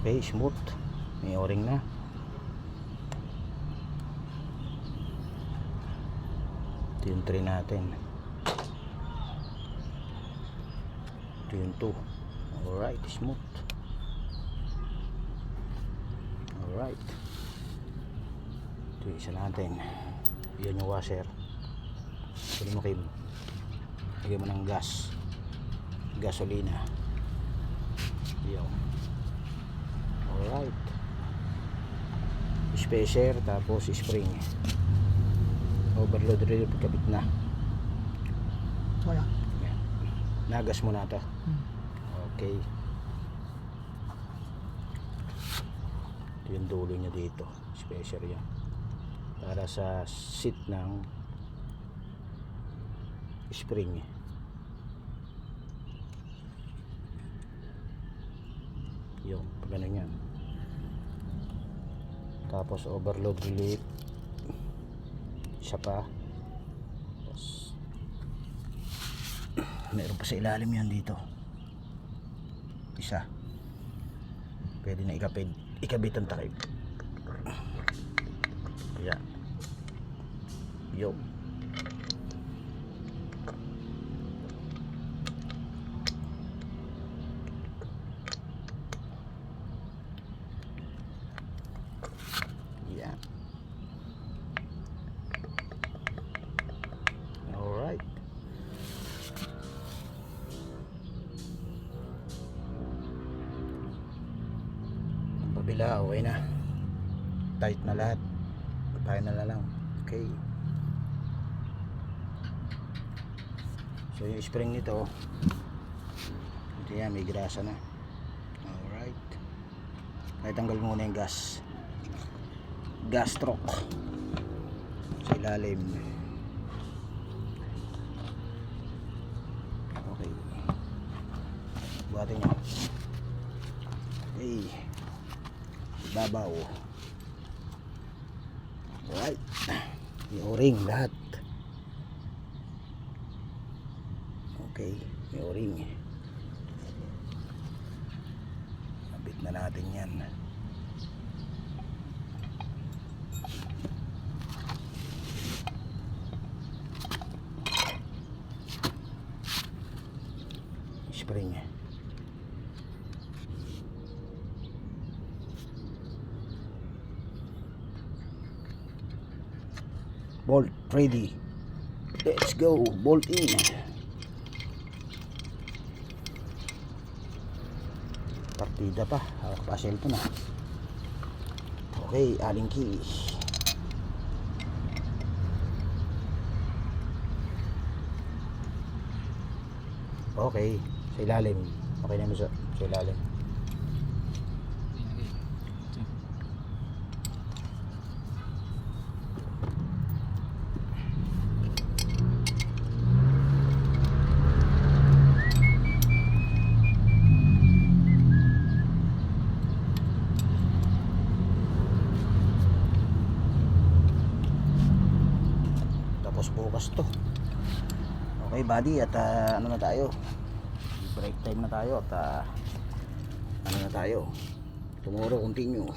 Okay, smooth. May o-ring na. Ito yung 3 natin. Ito yung 2. Alright, smooth. Alright. Ito yung isa natin. Yan yung washer. Pwede mo kayo. Lagyan mo ng gas. Gasolina. Yan. Alright. Spacer tapos spring. Overload reel pagkabit na. Wala. Yan. Nagas mo na to. Hmm. Okay. Ito yung dulo niya dito. Spacer yan. Para sa seat ng spring. Yung, pag ganun yan. Tapos overload relief. Isa pa. Tapos, meron pa sa ilalim yan dito. Isa. Pwede na ikapit, ikabit ang takip. Kaya. Yo. Yan. Alright. Ang pabila, okay na. Tight na lahat. Final na lang. Okay. So yung spring nito, ito yan, may grasa na. Alright. Ay tanggal muna yung gas. Gas stroke. Sa ilalim. Okay. Buhatin nyo. Okay. Ibabaw. Alright. May o-ring lahat. Okay. May o-ring. Kabit na natin yan. Spring. Bolt ready. Let's go. Bolt in. Partida pa. Hawak pa cellphone na. Okay, aling key. Okay, sa ilalim. Okay naman sa, sa ilalim. Tapos bukas to. Okay buddy at ah, ano na tayo? Break time na tayo at ah, ano na tayo? Tomorrow continue.